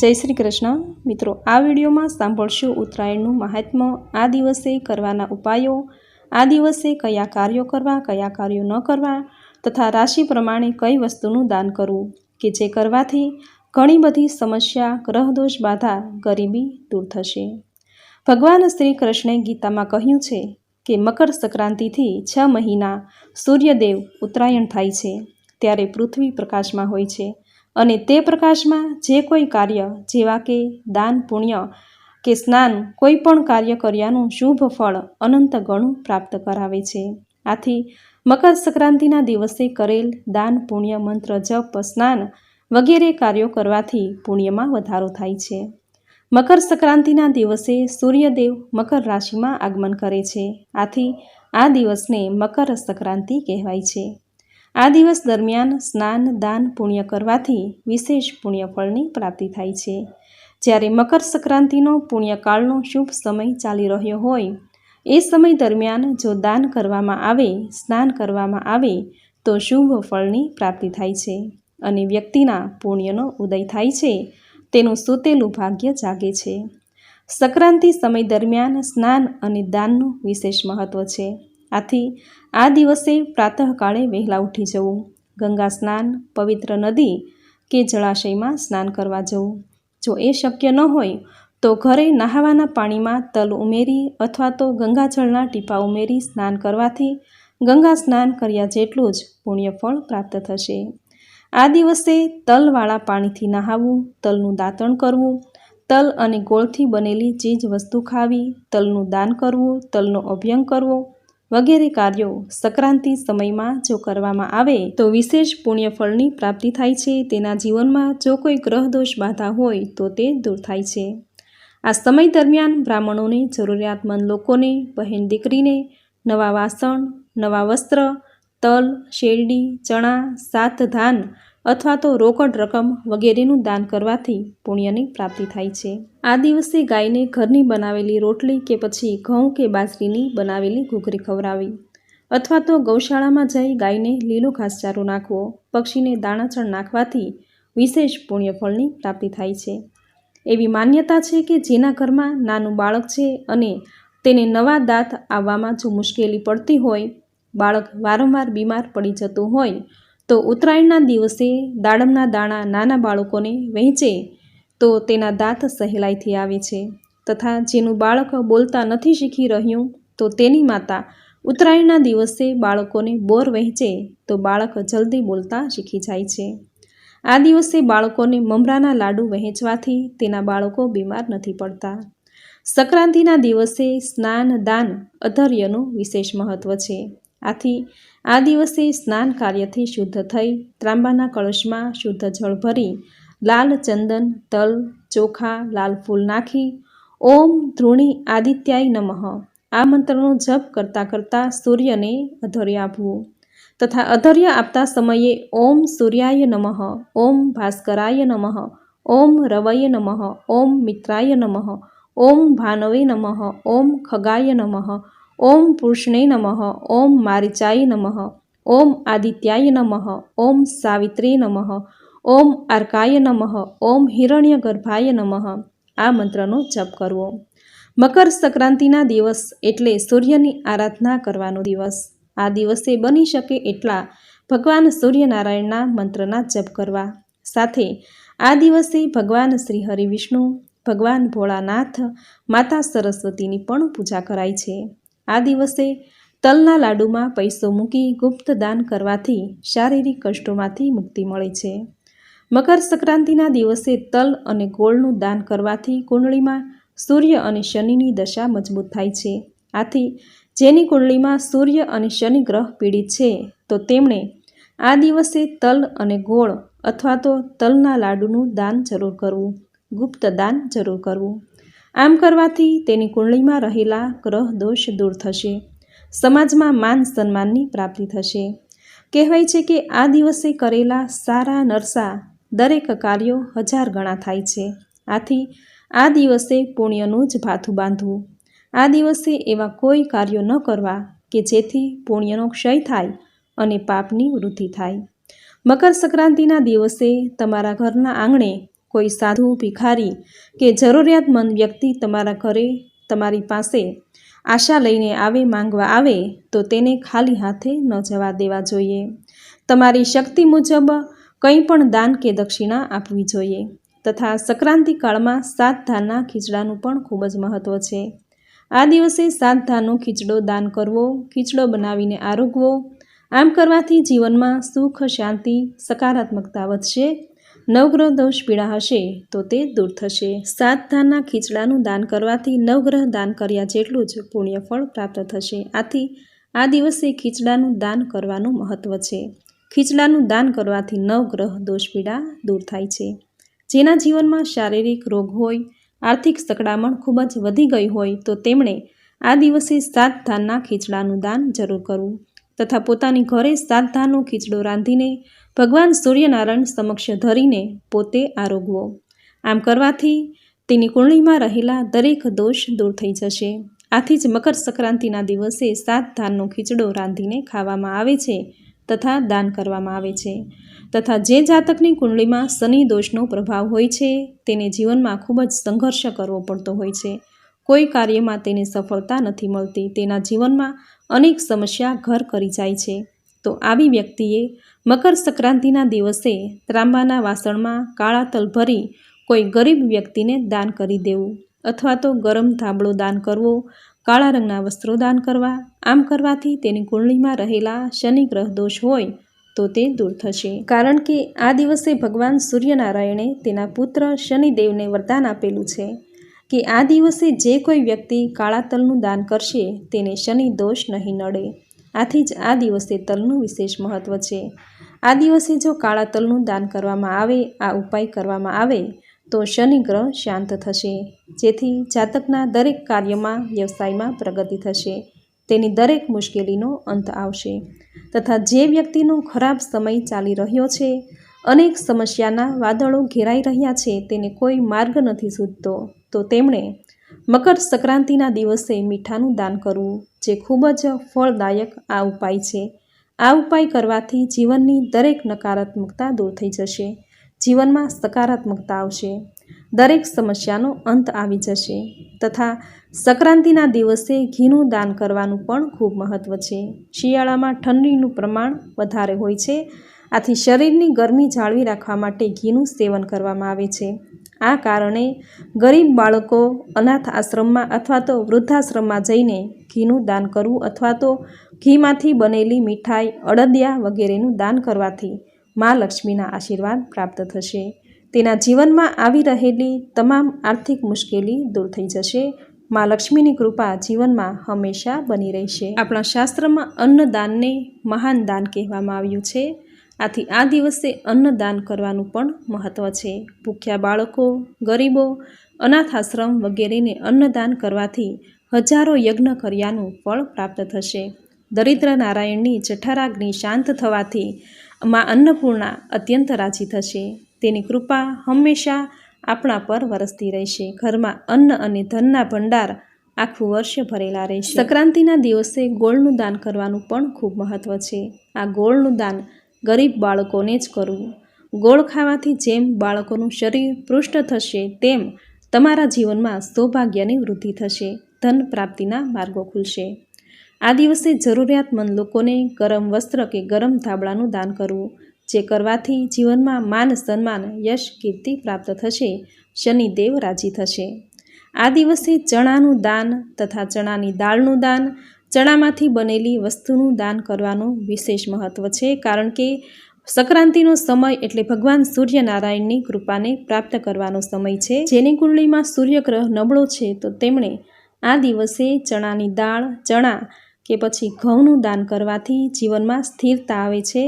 જય શ્રી કૃષ્ણ. મિત્રો, આ વિડીયોમાં સાંભળશું ઉત્તરાયણનું મહાત્મ્ય. આ દિવસે કરવાના ઉપાયો, આ દિવસે કયા કાર્યો કરવા, કયા કાર્યો ન કરવા, તથા રાશિ પ્રમાણે કઈ વસ્તુનું દાન કરવું, કે જે કરવાથી ઘણી બધી સમસ્યા, ગ્રહદોષ બાધા ગરીબી દૂર થશે. ભગવાન શ્રી કૃષ્ણે ગીતામાં કહ્યું છે કે મકર સંક્રાંતિથી છ મહિના સૂર્યદેવ ઉત્તરાયણ થાય છે, ત્યારે પૃથ્વી પ્રકાશમાં હોય છે. અને તે પ્રકાશમાં જે કોઈ કાર્ય, જેવા કે દાન, પુણ્ય કે સ્નાન, કોઈ પણ કાર્ય કર્યાનું શુભ ફળ અનંત ગણું પ્રાપ્ત કરાવે છે. આથી મકર સંક્રાંતિના દિવસે કરેલ દાન, પુણ્ય, મંત્ર, જપ, સ્નાન વગેરે કાર્યો કરવાથી પુણ્યમાં વધારો થાય છે. મકર સંક્રાંતિના દિવસે સૂર્યદેવ મકર રાશિમાં આગમન કરે છે. આથી આ દિવસને મકર સંક્રાંતિ કહેવાય છે. આ દિવસ દરમિયાન સ્નાન, દાન, પુણ્ય કરવાથી વિશેષ પુણ્યફળની પ્રાપ્તિ થાય છે. જ્યારે મકર સંક્રાંતિનો પુણ્યકાળનો શુભ સમય ચાલી રહ્યો હોય, એ સમય દરમિયાન જો દાન કરવામાં આવે, સ્નાન કરવામાં આવે, તો શુભ ફળની પ્રાપ્તિ થાય છે અને વ્યક્તિના પુણ્યનો ઉદય થાય છે, તેનું સૂતેલું ભાગ્ય જાગે છે. સંક્રાંતિ સમય દરમિયાન સ્નાન અને દાનનું વિશેષ મહત્ત્વ છે. આથી આ દિવસે પ્રાતઃકાળે વહેલા ઉઠી જવું, ગંગા સ્નાન, પવિત્ર નદી કે જળાશયમાં સ્નાન કરવા જવું. જો એ શક્ય ન હોય, તો ઘરે નહાવાના પાણીમાં તલ ઉમેરી અથવા તો ગંગાજળના ટીપા ઉમેરી સ્નાન કરવાથી ગંગા સ્નાન કર્યા જેટલું જ પુણ્યફળ પ્રાપ્ત થશે. આ દિવસે તલવાળા પાણીથી નહાવું, તલનું દાંતણ કરવું, તલ અને ગોળથી બનેલી ચીજ વસ્તુ ખાવી, તલનું દાન કરવું, તલનો અભ્યંગ કરવો વગેરે કાર્યો સંક્રાંતિ સમયમાં જો કરવામાં આવે, તો વિશેષ પુણ્યફળની પ્રાપ્તિ થાય છે. તેના જીવનમાં જો કોઈ ગ્રહદોષ બાધા હોય, તો તે દૂર થાય છે. આ સમય દરમિયાન બ્રાહ્મણોને જરૂરિયાતમંદ લોકોને, બહેન દીકરીને નવા વાસણ, નવા વસ્ત્ર, તલ, શેરડી, ચણા સાત ધાન અથવા તો રોકડ રકમ વગેરેનું દાન કરવાથી પુણ્યની પ્રાપ્તિ થાય છે. આ દિવસે ગાયને ઘરની બનાવેલી રોટલી કે પછી ઘઉં કે બાજરીની બનાવેલી ઘૂઘરી ખવડાવી અથવા તો ગૌશાળામાં જઈ ગાયને લીલો ઘાસચારો નાખવો, પક્ષીને દાણાચણ નાખવાથી વિશેષ પુણ્યફળની પ્રાપ્તિ થાય છે. એવી માન્યતા છે કે જેના ઘરમાં નાનું બાળક છે અને તેને નવા દાંત આવવામાં જો મુશ્કેલી પડતી હોય, બાળક વારંવાર બીમાર પડી જતું હોય તો ઉત્તરાયણના દિવસે દાડમના દાણા નાના બાળકોને વહેંચે તો તેના દાંત સહેલાઈથી આવે છે. તથા જેનું બાળક બોલતા નથી શીખી રહ્યું તો તેની માતા ઉત્તરાયણના દિવસે બાળકોને બોર વહેંચે તો બાળક જલ્દી બોલતા શીખી જાય છે. આ દિવસે બાળકોને મમરાના લાડુ વહેંચવાથી તેના બાળકો બીમાર નથી પડતા. સંક્રાંતિના દિવસે સ્નાન, દાન અધર્યનું વિશેષ મહત્ત્વ છે. આથી આ દિવસે સ્નાન કાર્યથી શુદ્ધ થઈ ત્રાંબાના કળશમાં શુદ્ધ જળ ભરી લાલ ચંદન, તલ, ચોખા, લાલ ફૂલ નાખી ઓમ ધૃણી આદિત્યાય નમઃ. આ મંત્રનો જપ કરતાં કરતાં સૂર્યને અધર્ય આપવું તથા અધર્ય આપતા સમયે ઓમ સૂર્યાય નમઃ, ઓમ ભાસ્કરાય નમઃ, ઓમ રવય નમઃ, ઓમ મિત્રાય નમઃ, ઓમ ભાનવે નમઃ, ઓમ ખગાય નમઃ ઓમ પુરુષને નમઃ, ઓમ મારિચાય નમઃ, ઓમ આદિત્યાય નમઃ, ઓમ સાવિત્રે નમઃ, ઓમ અર્કાય નમઃ, ઓમ હિરણ્ય ગર્ભાય નમઃ. આ મંત્રનો જપ કરવો. મકર સંક્રાંતિના દિવસ એટલે સૂર્યની આરાધના કરવાનો દિવસ. આ દિવસે બની શકે એટલા ભગવાન સૂર્યનારાયણના મંત્રના જપ કરવા. સાથે આ દિવસે ભગવાન શ્રી હરિવિષ્ણુ ભગવાન ભોળાનાથ, માતા સરસ્વતીની પણ પૂજા કરાય છે. આ દિવસે તલના લાડુમાં પૈસો મૂકી ગુપ્ત દાન કરવાથી શારીરિક કષ્ટોમાંથી મુક્તિ મળે છે. મકર સંક્રાંતિના દિવસે તલ અને ગોળનું દાન કરવાથી કુંડળીમાં સૂર્ય અને શનિની દશા મજબૂત થાય છે. આથી જેની કુંડળીમાં સૂર્ય અને શનિ ગ્રહ પીડિત છે, તો તેમણે આ દિવસે તલ અને ગોળ અથવા તો તલના લાડુનું દાન જરૂર કરવું, ગુપ્ત દાન જરૂર કરવું. આમ કરવાથી તેની કુંડળીમાં રહેલા ગ્રહ દોષ દૂર થશે. સમાજમાં માન સન્માનની પ્રાપ્તિ થશે. કહેવાય છે કે આ દિવસે કરેલા સારા નરસા દરેક કાર્યો હજાર ગણા થાય છે. આથી આ દિવસે પુણ્યનું જ ભાથું બાંધવું. આ દિવસે એવા કોઈ કાર્યો ન કરવા કે જેથી પુણ્યનો ક્ષય થાય અને પાપની વૃદ્ધિ થાય. મકર સંક્રાંતિના દિવસે તમારા ઘરના આંગણે કોઈ સાધુ, ભિખારી કે જરૂરિયાતમંદ વ્યક્તિ તમારા ઘરે, તમારી પાસે આશા લઈને આવે, માંગવા આવે, તો તેને ખાલી હાથે ન જવા દેવા જોઈએ. તમારી શક્તિ મુજબ કંઈ પણ દાન કે દક્ષિણા આપવી જોઈએ. તથા સંક્રાંતિ કાળમાં સાત ધાનના ખીચડાનું પણ ખૂબ જ મહત્ત્વ છે. આ દિવસે સાત ધાનનો ખીચડો દાન કરવો, ખીચડો બનાવીને આરોગવો, આમ કરવાથી જીવનમાં સુખ, શાંતિ, સકારાત્મકતા વધશે નવગ્રહ દોષ પીડા હશે, તો તે દૂર થશે. સાત ધાનના ખીચડાનું દાન કરવાથી નવગ્રહ દાન કર્યા જેટલું જ પુણ્યફળ પ્રાપ્ત થશે. આથી આ દિવસે ખીચડાનું દાન કરવાનું મહત્ત્વ છે. ખીચડાનું દાન કરવાથી નવગ્રહ દોષ પીડા દૂર થાય છે. જેના જીવનમાં શારીરિક રોગ હોય, આર્થિક સકડામણ ખૂબ જ વધી ગઈ હોય, તો તેમણે આ દિવસે સાત ધાનના ખીચડાનું દાન જરૂર કરવું. તથા પોતાની ઘરે સાત ધાનનો ખીચડો રાંધીને ભગવાન સૂર્યનારાયણ સમક્ષ ધરીને પોતે આરોગવો. આમ કરવાથી તેની કુંડળીમાં રહેલા દરેક દોષ દૂર થઈ જશે. આથી જ મકર સંક્રાંતિના દિવસે સાત ધાનનો ખીચડો રાંધીને ખાવામાં આવે છે તથા દાન કરવામાં આવે છે. તથા જે જાતકની કુંડળીમાં શનિ દોષનો પ્રભાવ હોય છે, તેને જીવનમાં ખૂબ જ સંઘર્ષ કરવો પડતો હોય છે. કોઈ કાર્યમાં તેને સફળતા નથી મળતી. તેના જીવનમાં અનેક સમસ્યા ઘર કરી જાય છે. તો આવી વ્યક્તિએ મકર સંક્રાંતિના દિવસે ત્રાંબાના વાસણમાં કાળા તલ ભરી કોઈ ગરીબ વ્યક્તિને દાન કરી દેવું અથવા તો ગરમ ધાબળો દાન કરવો, કાળા રંગના વસ્ત્રો દાન કરવા, આમ કરવાથી તેની કુંડળીમાં રહેલા શનિ ગ્રહ દોષ હોય તો તે દૂર થશે. કારણ કે આ દિવસે ભગવાન સૂર્યનારાયણે તેના પુત્ર શનિદેવને વરદાન આપેલું છે. કે આ દિવસે જે કોઈ વ્યક્તિ કાળા તલનું દાન કરશે, તેને શનિ દોષ નહીં નડે. આથી જ આ દિવસે તલનું વિશેષ મહત્ત્વ છે. આ દિવસે જો કાળા તલનું દાન કરવામાં આવે, આ ઉપાય કરવામાં આવે, તો શનિ ગ્રહ શાંત થશે, જેથી જાતકના દરેક કાર્યમાં વ્યવસાયમાં પ્રગતિ થશે. તેની દરેક મુશ્કેલીનો અંત આવશે. તથા જે વ્યક્તિનો ખરાબ સમય ચાલી રહ્યો છે, અનેક સમસ્યાના વાદળો ઘેરાઈ રહ્યા છે, તેને કોઈ માર્ગ નથી સૂચતો. તો તેમણે મકર સંક્રાંતિના દિવસે મીઠાનું દાન કરવું, જે ખૂબ જ ફળદાયક આ ઉપાય છે. આ ઉપાય કરવાથી જીવનની દરેક નકારાત્મકતા દૂર થઈ જશે, જીવનમાં સકારાત્મકતા આવશે. દરેક સમસ્યાનો અંત આવી જશે તથા સંક્રાંતિના દિવસે ઘીનું દાન કરવાનું પણ ખૂબ મહત્ત્વ છે. શિયાળામાં ઠંડીનું પ્રમાણ વધારે હોય છે, આથી શરીરની ગરમી જાળવી રાખવા માટે ઘીનું સેવન કરવામાં આવે છે. આ કારણે ગરીબ બાળકો અનાથ આશ્રમમાં અથવા તો વૃદ્ધાશ્રમમાં જઈને ઘીનું દાન કરવું અથવા તો ઘીમાંથી બનેલી મીઠાઈ, અડદિયા વગેરેનું દાન કરવાથી મા લક્ષ્મીના આશીર્વાદ પ્રાપ્ત થશે. તેના જીવનમાં આવી રહેલી તમામ આર્થિક મુશ્કેલી દૂર થઈ જશે. મા લક્ષ્મીની કૃપા જીવનમાં હંમેશા બની રહેશે. આપણા શાસ્ત્રમાં અન્નદાનને મહાન દાન કહેવામાં આવ્યું છે. આથી આ દિવસે અન્નદાન કરવાનું પણ મહત્ત્વ છે. ભૂખ્યા બાળકો, ગરીબો અનાથ આશ્રમ વગેરેને અન્નદાન કરવાથી હજારો યજ્ઞ કર્યાનું ફળ પ્રાપ્ત થશે. દરિદ્ર નારાયણની જઠરાગ્નિ શાંત થવાથી માં અન્નપૂર્ણા અત્યંત રાજી થશે. તેની કૃપા હંમેશા આપણા પર વરસતી રહેશે. ઘરમાં અન્ન અને ધનના ભંડાર આખું વર્ષ ભરેલા રહેશે. સંક્રાંતિના દિવસે ગોળનું દાન કરવાનું પણ ખૂબ મહત્ત્વ છે. આ ગોળનું દાન ગરીબ બાળકોને જ કરવું. ગોળ ખાવાથી જેમ બાળકોનું શરીર પૃષ્ઠ થશે, તેમ તમારા જીવનમાં સૌભાગ્યની વૃદ્ધિ થશે. ધન પ્રાપ્તિના માર્ગો ખુલશે. આ દિવસે જરૂરિયાતમંદ લોકોને ગરમ વસ્ત્ર કે ગરમ ધાબળાનું દાન કરવું, જે કરવાથી જીવનમાં માન, સન્માન, યશ, કીર્તિ પ્રાપ્ત થશે, શનિદેવ રાજી થશે. આ દિવસે ચણાનું દાન તથા ચણાની દાળનું દાન ચણામાંથી બનેલી વસ્તુનું દાન કરવાનું વિશેષ મહત્ત્વ છે, કારણ કે સંક્રાંતિનો સમય એટલે ભગવાન સૂર્યનારાયણની કૃપાને પ્રાપ્ત કરવાનો સમય છે. જેની કુંડળીમાં સૂર્યગ્રહ નબળો છે, તો તેમણે આ દિવસે ચણાની દાળ, ચણા કે પછી ઘઉંનું દાન કરવાથી જીવનમાં સ્થિરતા આવે છે.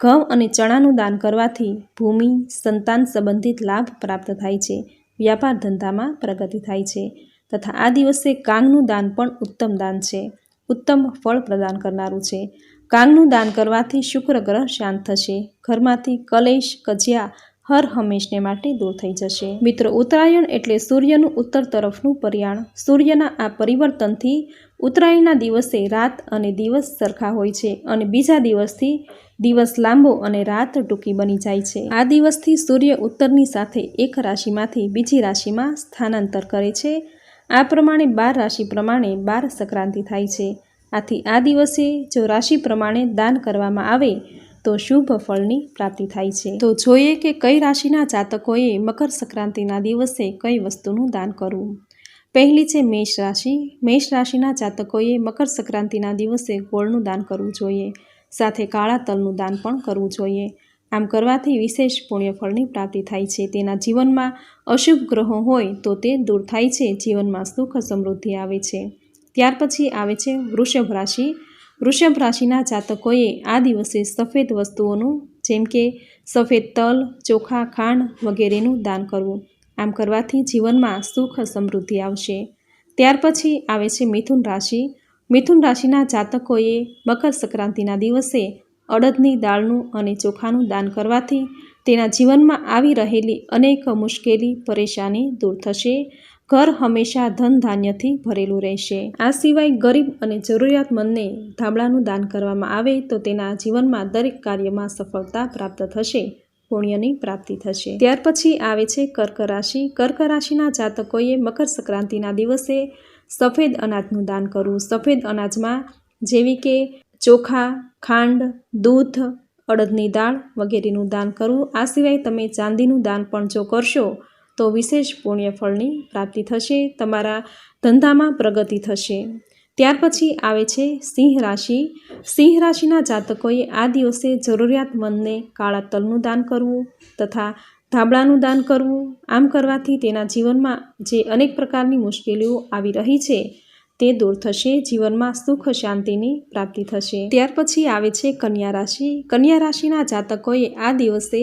ઘઉં અને ચણાનું દાન કરવાથી ભૂમિ, સંતાન સંબંધિત લાભ પ્રાપ્ત થાય છે, વ્યાપાર ધંધામાં પ્રગતિ થાય છે, તથા આ દિવસે કાંગનું દાન પણ ઉત્તમ દાન છે. ઉત્તમ ફળ પ્રદાન કરનારું છે. કાંગનું દાન કરવાથી શુક્ર ગ્રહ શાંત થશે. ઘરમાંથી કલેશ, કજિયા હર હંમેશને માટે દૂર થઈ જશે. મિત્રો, ઉત્તરાયણ એટલે સૂર્યનું ઉત્તર તરફનું પર્યાણ. સૂર્યના આ પરિવર્તનથી ઉત્તરાયણના દિવસે રાત અને દિવસ સરખા હોય છે અને બીજા દિવસથી દિવસ લાંબો અને રાત ટૂંકી બની જાય છે. આ દિવસથી સૂર્ય ઉત્તરની સાથે એક રાશિમાંથી બીજી રાશિમાં સ્થાનાંતર કરે છે. આ પ્રમાણે બાર રાશિ પ્રમાણે બાર સંક્રાંતિ થાય છે. આથી આ દિવસે જો રાશિ પ્રમાણે દાન કરવામાં આવે, તો શુભ ફળની પ્રાપ્તિ થાય છે. તો જોઈએ કે કઈ રાશિના જાતકોએ મકર સંક્રાંતિના દિવસે કઈ વસ્તુનું દાન કરવું. પહેલી છે મેષ રાશિ. મેષ રાશિના જાતકોએ મકર સંક્રાંતિના દિવસે ગોળનું દાન કરવું જોઈએ. સાથે કાળા તલનું દાન પણ કરવું જોઈએ. આમ કરવાથી વિશેષ પુણ્યફળની પ્રાપ્તિ થાય છે. તેના જીવનમાં અશુભ ગ્રહો હોય તો તે દૂર થાય છે. જીવનમાં સુખ સમૃદ્ધિ આવે છે. ત્યાર પછી આવે છે વૃષભ રાશિ. વૃષભ રાશિના જાતકોએ આ દિવસે સફેદ વસ્તુઓનું, જેમ કે સફેદ તલ, ચોખા, ખાંડ વગેરેનું દાન કરવું. આમ કરવાથી જીવનમાં સુખ સમૃદ્ધિ આવશે. ત્યાર પછી આવે છે મિથુન રાશિ. મિથુન રાશિના જાતકોએ મકર સંક્રાંતિના દિવસે અડદની દાળનું અને ચોખાનું દાન કરવાથી તેના જીવનમાં આવી રહેલી અનેક મુશ્કેલી, પરેશાની દૂર થશે. ઘર હંમેશા ધન ધાન્યથી ભરેલું રહેશે. આ સિવાય ગરીબ અને જરૂરિયાતમંદને ધાબળાનું દાન કરવામાં આવે તો તેના જીવનમાં દરેક કાર્યમાં સફળતા પ્રાપ્ત થશે, પુણ્યની પ્રાપ્તિ થશે. ત્યાર પછી આવે છે કર્ક રાશિ. કર્ક રાશિના જાતકોએ મકર સંક્રાંતિના દિવસે સફેદ અનાજનું દાન કરવું. સફેદ અનાજમાં જેવી કે ચોખા ખાંડ, દૂધ, અડદની દાળ વગેરેનું દાન કરવું આ સિવાય તમે ચાંદીનું દાન પણ જો કરશો, તો વિશેષ પુણ્યફળની પ્રાપ્તિ થશે, તમારા ધંધામાં પ્રગતિ થશે. ત્યાર પછી આવે છે સિંહ રાશિ. સિંહ રાશિના જાતકોએ આ દિવસે જરૂરિયાતમંદને કાળા તલનું દાન કરવું તથા ધાબળાનું દાન કરવું. આમ કરવાથી તેના જીવનમાં જે અનેક પ્રકારની મુશ્કેલીઓ આવી રહી છે તે દૂર થશે, જીવનમાં સુખ શાંતિની પ્રાપ્તિ થશે. ત્યાર પછી આવે છે કન્યા રાશિ. કન્યા રાશિના જાતકોએ આ દિવસે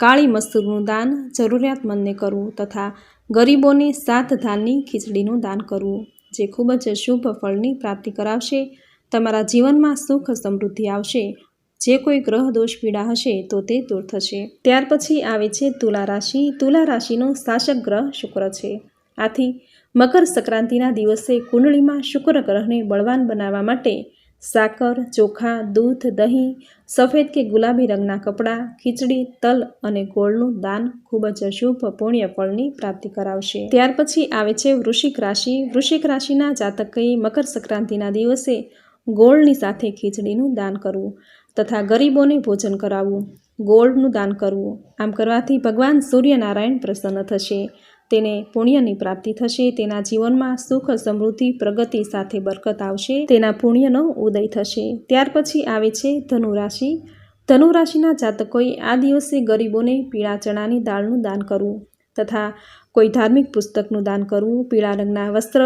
કાળી મસૂરનું દાન, જરૂરિયાતમંદને કરવું તથા ગરીબોને સાત ધાનની ખીચડીનું દાન કરવું, જે ખૂબ જ શુભ ફળની પ્રાપ્તિ કરાવશે. તમારા જીવનમાં સુખ સમૃદ્ધિ આવશે. જે કોઈ ગ્રહ દોષ પીડા હશે તો તે દૂર થશે. ત્યાર પછી આવે છે તુલા રાશિ. તુલા રાશિનો શાસક ગ્રહ શુક્ર છે. આથી મકર સંક્રાંતિના દિવસે કુંડળીમાં શુક્ર ગ્રહને બળવાન બનાવવા માટે સાકર, ચોખા, દૂધ, દહીં, સફેદ કે ગુલાબી રંગના કપડાં, ખીચડી, તલ અને ગોળનું દાન ખૂબ જ શુભ પુણ્ય ફળની પ્રાપ્તિ કરાવશે. ત્યાર પછી આવે છે વૃશ્ચિક રાશિ. વૃશ્ચિક રાશિના જાતકે મકર સંક્રાંતિના દિવસે ગોળની સાથે ખીચડીનું દાન કરવું તથા ગરીબોને ભોજન કરાવવું. ગોળનું દાન કરવું. આમ કરવાથી ભગવાન સૂર્યનારાયણ પ્રસન્ન થશે. તેને પુણ્યની પ્રાપ્તિ થશે, તેના જીવનમાં સુખ, સમૃદ્ધિ, પ્રગતિ સાથે બરકત આવશે, તેના પુણ્યનો ઉદય થશે. ત્યાર પછી આવે છે ધનુ રાશિ ધનુ રાશિના જાતકોએ આ દિવસે ગરીબોને પીળા ચણાની દાળનું દાન કરવું તથા કોઈ ધાર્મિક પુસ્તકનું દાન કરવું, પીળા રંગના વસ્ત્ર,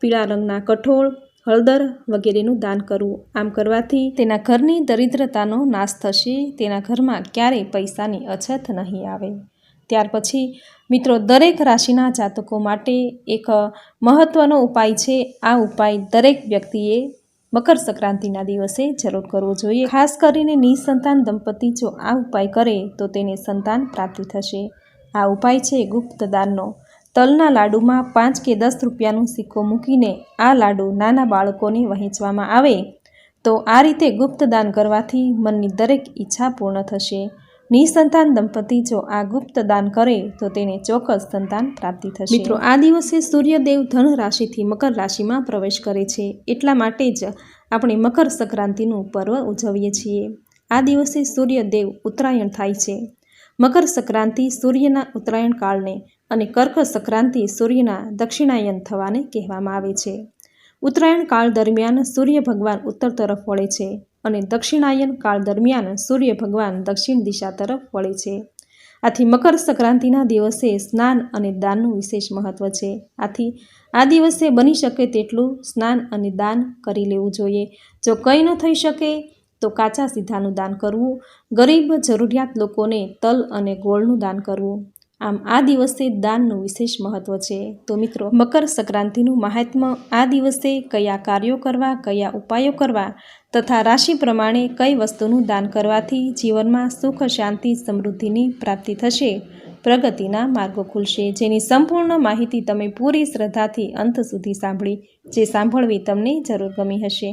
પીળા રંગના કઠોળ, હળદર વગેરેનું દાન કરવું. આમ કરવાથી તેના ઘરની દરિદ્રતાનો નાશ થશે, તેના ઘરમાં ક્યારેય પૈસાની અછત નહીં આવે. ત્યાર પછી મિત્રો, દરેક રાશિના જાતકો માટે એક મહત્ત્વનો ઉપાય છે. આ ઉપાય દરેક વ્યક્તિએ મકર સંક્રાંતિના દિવસે જરૂર કરવો જોઈએ. ખાસ કરીને નિસંતાન દંપતી જો આ ઉપાય કરે, તો તેને સંતાન પ્રાપ્તિ થશે. આ ઉપાય છે ગુપ્તદાનનો તલના લાડુમાં પાંચ કે દસ રૂપિયાનો સિક્કો મૂકીને આ લાડુ નાના બાળકોને વહેંચવામાં આવે, તો આ રીતે ગુપ્તદાન કરવાથી મનની દરેક ઈચ્છા પૂર્ણ થશે. નિસંતાન દંપતી જો આ ગુપ્ત દાન કરે, તો તેને ચોક્કસ સંતાન પ્રાપ્તિ થશે. મિત્રો, આ દિવસે સૂર્યદેવ ધન રાશિથી મકર રાશિમાં પ્રવેશ કરે છે. એટલા માટે જ આપણે મકર સંક્રાંતિનું પર્વ ઉજવીએ છીએ. આ દિવસે સૂર્યદેવ ઉત્તરાયણ થાય છે. મકર સંક્રાંતિ સૂર્યના ઉત્તરાયણ કાળને અને કર્ક સંક્રાંતિ સૂર્યના દક્ષિણાયન થવાને કહેવામાં આવે છે. ઉત્તરાયણ કાળ દરમિયાન સૂર્ય ભગવાન ઉત્તર તરફ વળે છે. અને દક્ષિણાયન કાળ દરમિયાન સૂર્ય ભગવાન દક્ષિણ દિશા તરફ વળે છે. આથી મકર સંક્રાંતિના દિવસે સ્નાન અને દાનનું વિશેષ મહત્ત્વ છે. આથી આ દિવસે બની શકે તેટલું સ્નાન અને દાન કરી લેવું જોઈએ. જો કંઈ ન થઈ શકે, તો કાચા સીધાનું દાન કરવું, ગરીબ જરૂરિયાત લોકોને તલ અને ગોળનું દાન કરવું. આમ આ દિવસે દાનનું વિશેષ મહત્વ છે. તો મિત્રો, મકર સંક્રાંતિનું મહાત્મ્ય આ દિવસે કયા કાર્યો કરવા, કયા ઉપાયો કરવા તથા રાશિ પ્રમાણે કઈ વસ્તુનું દાન કરવાથી જીવનમાં સુખ, શાંતિ, સમૃદ્ધિની પ્રાપ્તિ થશે, પ્રગતિના માર્ગો ખુલશે. જેની સંપૂર્ણ માહિતી તમે પૂરી શ્રદ્ધાથી અંત સુધી સાંભળી, જે સાંભળવી તમને જરૂર ગમી હશે.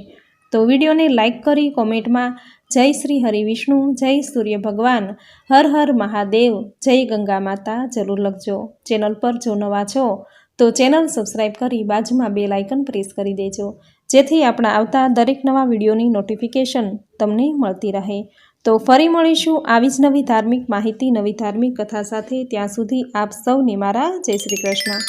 તો વિડીયોને લાઇક કરી કોમેન્ટમાં જય શ્રી હરિવિષ્ણુ જય સૂર્ય ભગવાન, હર હર મહાદેવ, જય ગંગા માતા, જરૂર લખજો. ચેનલ પર જો નવા છો, તો ચેનલ સબસ્ક્રાઈબ કરી બાજુમાં બે લાઇકન પ્રેસ કરી દેજો. જેથી આપણા આવતા દરેક નવા વિડીયોની નોટિફિકેશન તમને મળતી રહે. તો ફરી મળીશું આવી જ નવી ધાર્મિક માહિતી, નવી ધાર્મિક કથા સાથે. ત્યાં સુધી આપ સૌને મારા જય શ્રી કૃષ્ણ.